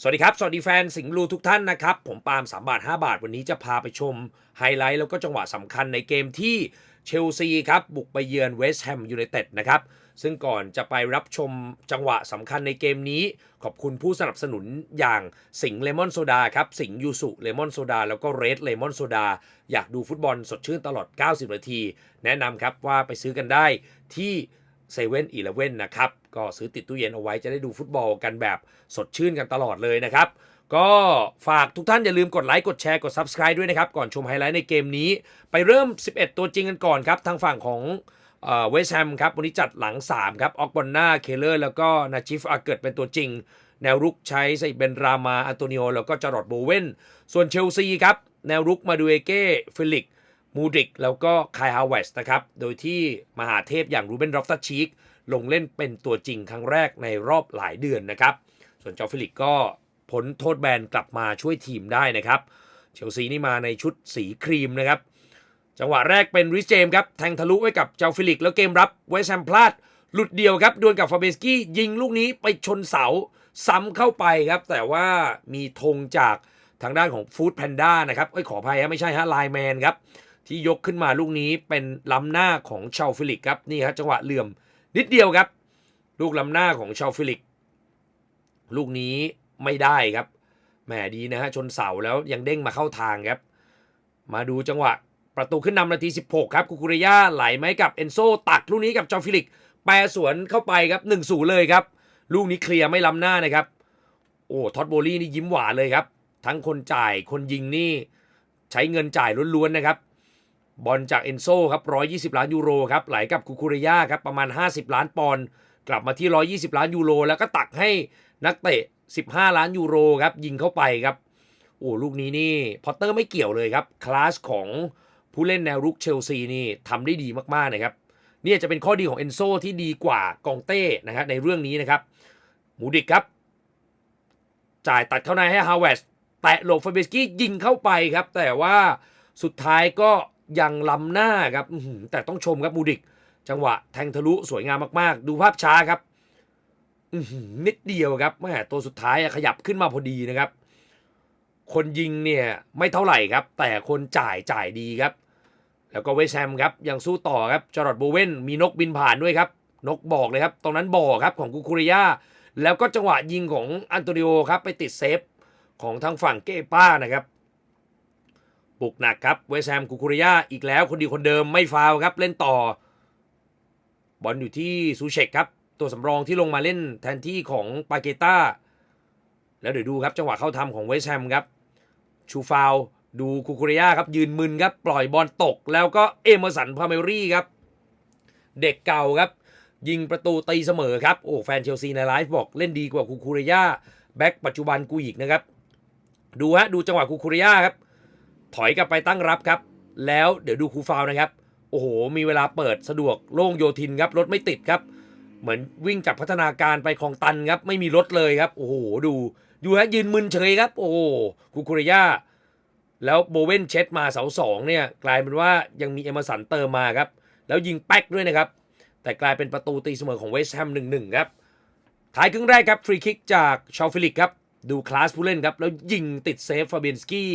สวัสดีครับ สวัสดีแฟนสิงห์ลูทุกท่านนะครับ ผมปาล์ม3บาท 5 บาท วันนี้จะพาไปชมไฮไลท์แล้วก็จังหวะสำคัญในเกมที่เชลซีครับ บุกไปเยือนเวสต์แฮมยูไนเต็ดนะครับ ซึ่งก่อนจะไปรับชมจังหวะสำคัญในเกมนี้ ขอบคุณผู้สนับสนุนอย่างสิงห์เลมอนโซดาครับ สิงห์ยูสุเลมอนโซดาแล้วก็เรดเลมอนโซดาอยากดูฟุตบอลสดชื่นตลอด 90 นาที แนะนำครับว่าไปซื้อกันได้ที่ เซเว่นอีเลเว่นนะครับ ก็ซื้อติดตู้เย็นเอาไว้จะได้ดูฟุตบอลกันแบบสดชื่นกันตลอดเลยนะครับ ก็ฝากทุกท่านอย่าลืมกดไลค์ กดแชร์ กด Subscribe ด้วยนะครับ ก่อนชมไฮไลท์ในเกมนี้ ไปเริ่ม 11 ตัวจริงกันก่อนครับ ทางฝั่งของเวสแฮมครับ วันนี้จัดหลัง 3 ครับ ออกบอนนาเคเลอร์ แล้วก็นาจิฟอาเกิดเป็นตัวจริง แนวรุกใช้ไซเบนรามาอันโตนิโอแล้วก็จารอดโบเวนส่วนเชลซีครับแนวรุกมาดูเอเก้ฟิลิก มูดริกแล้วก็คายฮาวเวสนะครับ โดยที่มหาเทพอย่างรูเบนรอฟตัชชีกลงเล่นเป็นตัวจริงครั้งแรกในรอบหลายเดือนนะครับ ส่วนจอฟิลิกก็พ้นโทษแบนกลับมาช่วยทีมได้นะครับ เชลซีนี่มาในชุดสีครีมนะครับ จังหวะแรกเป็นริสเจมส์ครับ แทงทะลุไว้กับเจ้าฟิลิก แล้วเกมรับเวสแฮมพลาด หลุดเดียวครับดวลกับฟาเบสกี้ยิงลูกนี้ไปชนเสา ซ้ำเข้าไปครับ แต่ว่ามีธงจากทางด้านของฟู้ดแพนด้านะครับเอ้ยขออภัยฮะไม่ใช่ฮะไลแมนครับ ที่ยกขึ้นมาลูกนี้เป็นล้ำหน้าของชาวฟิลิกครับนี่ครับจังหวะเหลื่อมนิดเดียวครับ ลูกล้ำหน้าของชาวฟิลิก ลูกนี้ไม่ได้ครับแหมดีนะฮะชนเสาแล้วยังเด้งมาเข้าทางครับ มาดูจังหวะประตูขึ้นนำนาที 16 ครับกุกุเรย่าไหลไหมกับเอนโซตักลูกนี้กับจอฟิลิก แปรสวนเข้าไปครับ1นศูเลยครับ ลูกนี้เคลียร์ไม่ล้ำหน้านะครับ โอ้ท็อตโบลี่นี่ยิ้มหวานเลยครับ ทั้งคนจ่ายคนยิงนี่ ใช้เงินจ่ายล้วนๆนะครับ บอลจากเอนโซครับ 120 ล้านยูโรครับไหลกับคูคูเรย่าครับประมาณ 50 ล้านปอนด์กลับมาที่ 120 ล้านยูโร แล้วก็ตักให้นักเตะ 15 ล้านยูโรครับยิงเข้าไปครับโอ้ลูกนี้นี่พอตเตอร์ไม่เกี่ยวเลยครับคลาสของผู้เล่นแนวรุกเชลซีนี่ทำได้ดีมากๆนะครับเนี่ยจะเป็นข้อดีของเอนโซที่ดีกว่ากองเต้นะครับในเรื่องนี้นะครับมูดิกครับ จ่ายตัดเข้าในให้ฮาวเวสแตะหลบฟาเบสกี้ยิงเข้าไปครับ แต่ว่าสุดท้ายก็ ยังล้ำหน้าครับแต่ต้องชมครับมูดิก จังหวะแทงทะลุสวยงามมากๆ ดูภาพช้าครับนิดเดียวครับแม่ตัวสุดท้ายขยับขึ้นมาพอดีนะครับ คนยิงเนี่ยไม่เท่าไหร่ครับ แต่คนจ่ายจ่ายดีครับ แล้วก็เวสแฮมครับยังสู้ต่อครับจอร์ดโบเวนมีนกบินผ่านด้วยครับ นกบอกเลยครับ ตรงนั้นบ่อครับของกุคูริยาแล้วก็จังหวะยิงของอันโตนิโอครับไปติดเซฟของทางฝั่งเกป้านะครับ บุกหนักครับเวสแฮมกุคูริยาอีกแล้วคนดีคนเดิมไม่ฟาวครับเล่นต่อบอลอยู่ที่ซูเชกครับ ตัวสำรองที่ลงมาเล่นแทนที่ของปาเกต้า แล้วเดี๋ยวดูครับจังหวะเข้าทำของเวสแฮมครับ ชูฟาวดูคูคูเรียาครับ ยืนมึนครับ ปล่อยบอลตก แล้วก็เอเมอร์สันพาเมรี่ครับ เด็กเก่าครับ ยิงประตูตีเสมอครับ โอ้แฟนเชลซีในไลฟ์บอกเล่นดีกว่าคูคูเรียาแบ็กปัจจุบันกูอีกนะครับ ดูฮะดูจังหวะคูคูเรียาครับ ถอยกลับไปตั้งรับครับ แล้วเดี๋ยวดูคูฟาวนะครับ โอ้โห มีเวลาเปิดสะดวกโล่งโยทินครับ รถไม่ติดครับ เหมือนวิ่งจากพัฒนาการไปคลองตันครับ ไม่มีรถเลยครับ โอ้โห ดู ดูฮะยืนมึนเฉยครับ โอ้คูคูเรียแล้วโบเวนเช็ดมาเสาสองเนี่ย กลายเป็นว่ายังมีเอเมอร์สันเติมมาครับ แล้วยิงแป๊กด้วยนะครับ แต่กลายเป็นประตูตีเสมอของเวสต์แฮมหนึ่งหนึ่งครับท้ายครึ่งแรกครับฟรีคิกจากชาฟิลิกครับ ดูคลาสผู้เล่นครับ แล้วยิงติดเซฟฟาเบียนสกี้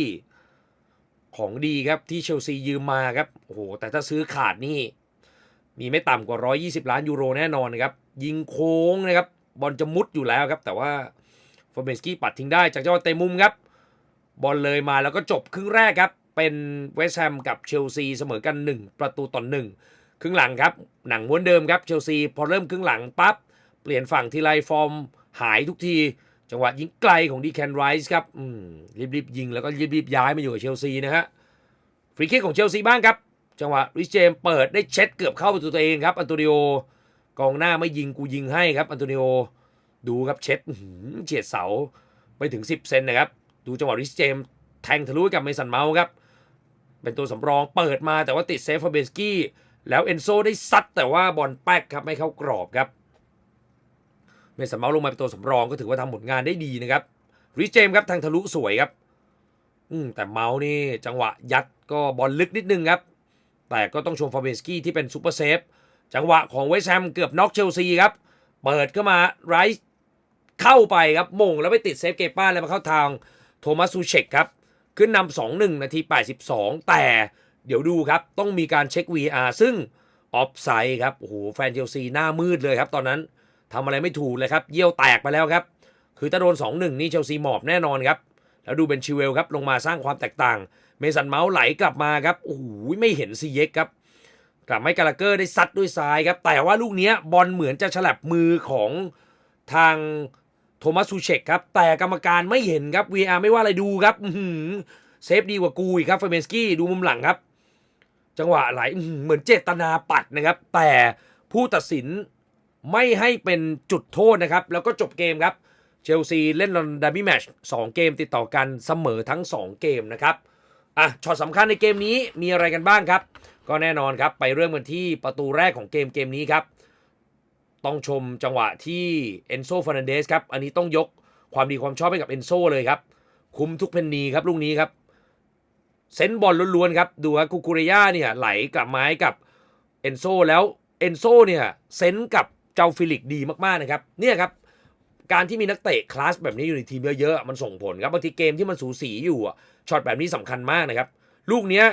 ของดีครับที่เชลซียืมมาครับโอ้โหแต่ถ้าซื้อขาดนี่ มีไม่ต่ำกว่า 120 ล้านยูโรแน่นอนนะครับยิงโค้งนะครับบอลจะมุดอยู่แล้วครับ แต่ว่าฟาเบนสกี้ปัดทิ้งได้จากจังหวะเตะมุมครับ บอลเลยมาแล้วก็จบครึ่งแรกครับ เป็นเวสต์แฮมกับเชลซีเสมอกัน 1 ประตูต่อหนึ่งครึ่งหลังครับหนังม้วนเดิมครับเชลซีพอเริ่มครึ่งหลังปั๊บเปลี่ยนฝั่งทีไรฟอร์มหายทุกที จังหวะยิงไกลของดีแคนไรส์ครับรีบๆยิงแล้วก็รีบๆย้ายมาอยู่กับเชลซีนะฮะฟรีคิกของเชลซีบ้างครับ จังหวะริชเจมเปิดได้เช็ดเกือบเข้าประตูตัวเองครับอันโตนิโอกองหน้าไม่ยิงกูยิงให้ครับอันโตนิโอดูครับเช็ดเฉียดเสาไปถึง 10 เซนนะครับ ดูจังหวะริชเจมแทงทะลุกับเมสันเมาส์ครับ เป็นตัวสำรองเปิดมาแต่ว่าติดเซฟฟาเบสกี้แล้วเอนโซได้ซัดแต่ว่าบอลแป๊กครับไม่เข้ากรอบครับ มสันเมาส์ลงมาเป็นตัวสำรองก็ถือว่าทำผลงานได้ดีนะครับริชเจมครับแทงทะลุสวยครับ อืมแต่เมาส์นี่จังหวะยัดก็บอลลึกนิดนึงครับ แต่ก็ต้องชมฟาเบนสกี้ที่เป็นซูเปอร์เซฟ จังหวะของเวสแฮมเกือบน็อกเชลซีครับ เปิดเข้ามาไรส์เข้าไปครับมงแล้วไปติดเซฟเกป้าแล้วมาเข้าทางโทมัสซูเชกครับ ขึ้นนำสองหนึ่งนาที 82 แต่เดี๋ยวดูครับ ต้องมีการเช็ค VR ซึ่งออฟไซด์ครับโอ้โหแฟนเชลซีหน้ามืดเลยครับตอนนั้น ทำอะไรไม่ถูกเลยครับ เยี่ยวแตกไปแล้วครับ คือถ้าโดน 2-1 นี่เชลซีหมอบแน่นอนครับ แล้วดูเป็นชิเวลครับ ลงมาสร้างความแตกต่าง เมสันเมาส์ไหลกลับมาครับ โอ้โห ไม่เห็นซีเย็กครับ กลับไม่กาลาเกอร์ได้ซัดด้วยซ้ายครับ แต่ว่าลูกนี้บอลเหมือนจะฉลับมือของทางโทมัสซูเชกครับ แต่กรรมการไม่เห็นครับ VR ไม่ว่าอะไรดูครับเซฟดีกว่ากูอีกครับเฟเมนสกี้ดูมุมหลังครับ จังหวะไหลเหมือนเจตนาปัดนะครับ แต่ผู้ตัดสิน ไม่ให้เป็นจุดโทษนะครับ แล้วก็จบเกมครับ เชลซีเล่นลอนดาร์บี้แมชสองเกมติดต่อกันเสมอทั้ง 2 เกมนะครับอะช็อตสำคัญในเกมนี้มีอะไรกันบ้างครับ ก็แน่นอนครับไปเริ่มกันที่ประตูแรกของเกมเกมนี้ครับต้องชมจังหวะที่เอนโซฟ r ร์นันเดสครับ อันนี้ต้องยกความดีความชอบให้กับเอนโซเลยครับ คุมทุกเพนนีครับลูกนี้ครับ เซนบอลล้วนๆครับ ดูครับคูคูเรย่าเนี่ยไหลกลับไม้กับเอนโซแล้วเอนโซเนี่ยเซนกับ เจ้าฟิลิกดีมากๆนะครับเนี่ยครับการที่มีนักเตะคลาสแบบนี้อยู่ในทีมเยอะๆมันส่งผลครับบางทีเกมที่มันสูสีอยู่อะช็อตแบบนี้สำคัญมากนะครับ ลูกเนี้ย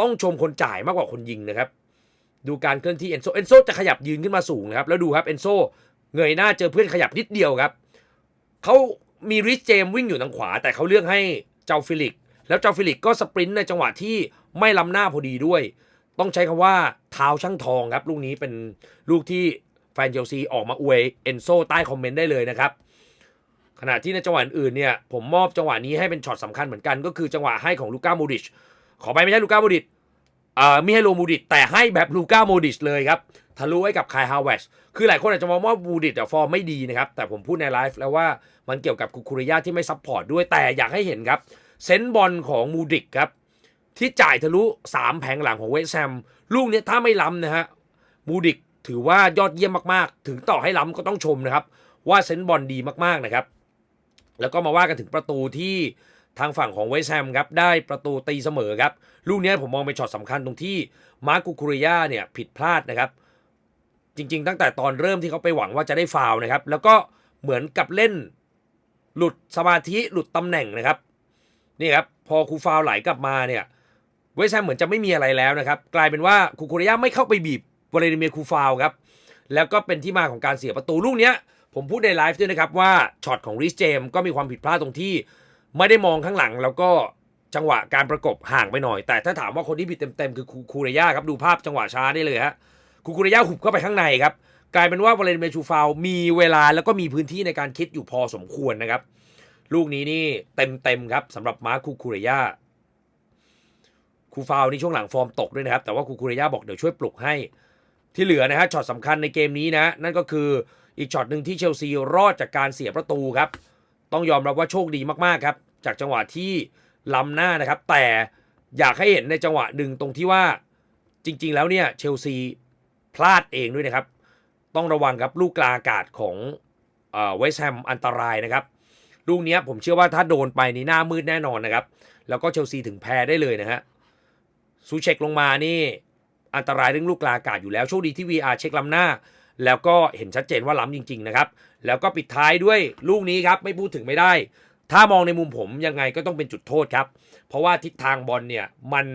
ต้องชมคนจ่ายมากกว่าคนยิงนะครับ ดูการเคลื่อนที่เอนโซเอนโซจะขยับยืนขึ้นมาสูงนะครับ แล้วดูครับเอนโซเงยหน้าเจอเพื่อนขยับนิดเดียวครับเขามีริสเจมวิ่งอยู่ทางขวา แต่เขาเลือกให้เจ้าฟิลิก แล้วเจ้าฟิลิกก็สปรินต์ในจังหวะที่ไม่ล้ำหน้าพอดีด้วย ต้องใช้คำว่าเท้าช่างทองครับ ลูกนี้เป็นลูกที่ แฟนเชลซีออกมาอวยเอนโซใต้คอมเมนต์ได้เลยนะครับ ขณะที่ในจังหวะอื่นเนี่ย ผมมอบจังหวะนี้ให้เป็นช็อตสำคัญเหมือนกันก็คือจังหวะให้ของลูก้าโมดิชขอไปไม่ใช่ลูก้าโมดิชเอ่อมิให้โลมูดิชแต่ให้แบบลูก้าโมดิชเลยครับทะลุให้กับคายฮาวเวสคือหลายคนอาจจะมองว่ามูดิชฟอร์มไม่ดีนะครับ แต่ผมพูดในไลฟ์แล้วว่ามันเกี่ยวกับคุคุริยาที่ไม่ซัพพอร์ตด้วยแต่อยากให้เห็นครับเซนส์บอลของมูดิกครับที่จ่ายทะลุ 3 แผงหลังของเวสแฮมลูกเนี้ยถ้าไม่ล้ำนะฮะมูดิก ถือว่ายอดเยี่ยมมากๆ ถึงต่อให้ล้ำก็ต้องชมนะครับ ว่าเซนบอลดีมากๆนะครับ แล้วก็มาว่ากันถึงประตูที่ทางฝั่งของเวสแฮมครับได้ประตูตีเสมอครับ ลูกนี้ผมมองเป็นช็อตสำคัญตรงที่มาร์กุคุริยาเนี่ยผิดพลาดนะครับ จริง ๆ ตั้งแต่ตอนเริ่มที่เขาไปหวังว่าจะได้ฟาวนะครับ แล้วก็เหมือนกับเล่นหลุดสมาธิหลุดตำแหน่งนะครับนี่ครับพอคูฟาวไหลกลับมาเนี่ยเวสแฮมเหมือนจะไม่มีอะไรแล้วนะครับ กลายเป็นว่าคูคูริยาไม่เข้าไปบีบ วลาดิเมียคูฟาวครับ แล้วก็เป็นที่มาของการเสียประตูลูกเนี้ย ผมพูดในไลฟ์ด้วยนะครับว่าช็อตของริสเจมก็มีความผิดพลาดตรงที่ ไม่ได้มองข้างหลังแล้วก็จังหวะการประกบห่างไปหน่อย แต่ถ้าถามว่าคนที่ผิดเต็มๆคือคูคูเรย่าครับดูภาพจังหวะช้าได้เลยฮะคูคูเรย่าหุบเข้าไปข้างในครับกลายเป็นว่าวาเลนเมชูฟาวมีเวลาแล้วก็มีพื้นที่ในการคิดอยู่พอสมควรนะครับ ลูกนี้นี่เต็มเต็มๆครับสำหรับมาร์คคูคูเรย่าคูฟาวนี่ช่วงหลังฟอร์มตกด้วยนะครับ แต่ว่าคูคูเรย่าบอกเดี๋ยวช่วยปลุกให้ ที่เหลือนะฮะช็อตสำคัญในเกมนี้นะ นั่นก็คืออีกช็อตหนึ่งที่เชลซีรอดจากการเสียประตูครับ ต้องยอมรับว่าโชคดีมากๆครับ จากจังหวะที่ล้ำหน้านะครับ แต่อยากให้เห็นในจังหวะหนึ่งตรงที่ว่าจริง ๆ แล้วเนี่ยเชลซีพลาดเองด้วยนะครับ ต้องระวังครับลูกกลาอากาศของเวสแฮมอันตรายนะครับลูกนี้ผมเชื่อว่าถ้าโดนไปนี่หน้ามืดแน่นอนนะครับ แล้วก็เชลซีถึงแพ้ได้เลยนะฮะซูเช็คลงมานี่ อันตรายเรื่องลูกกลาอากาศอยู่แล้วโชคดีที่ VR เช็คล้ำหน้า แล้วก็เห็นชัดเจนว่าล้ำจริงๆนะครับ แล้วก็ปิดท้ายด้วยลูกนี้ครับไม่พูดถึงไม่ได้ ถ้ามองในมุมผมยังไงก็ต้องเป็นจุดโทษครับ เพราะว่าทิศทางบอลเนี่ยมัน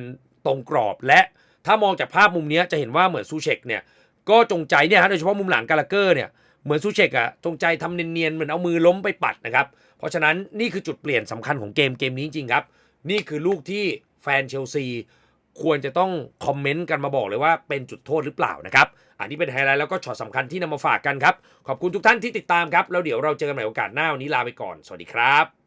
ตรงกรอบและถ้ามองจากภาพมุมนี้จะเห็นว่าเหมือนซูเชกเนี่ยก็จงใจเนี่ยฮะโดยเฉพาะมุมหลังกาลาเกอร์เนี่ยเหมือนซูเชกอะจงใจทำเนียนๆเหมือนเอามือล้มไปปัดนะครับ เพราะฉะนั้นนี่คือจุดเปลี่ยนสำคัญของเกมเกมนี้จริงๆครับ นี่คือลูกที่แฟนเชลซี ควรจะต้องคอมเมนต์กันมาบอกเลยว่าเป็นจุดโทษหรือเปล่านะครับ อันนี้เป็นไฮไลท์แล้วก็ช็อตสำคัญที่นำมาฝากกันครับ ขอบคุณทุกท่านที่ติดตามครับ แล้วเดี๋ยวเราเจอกันใหม่โอกาสหน้าวันนี้ลาไปก่อน สวัสดีครับ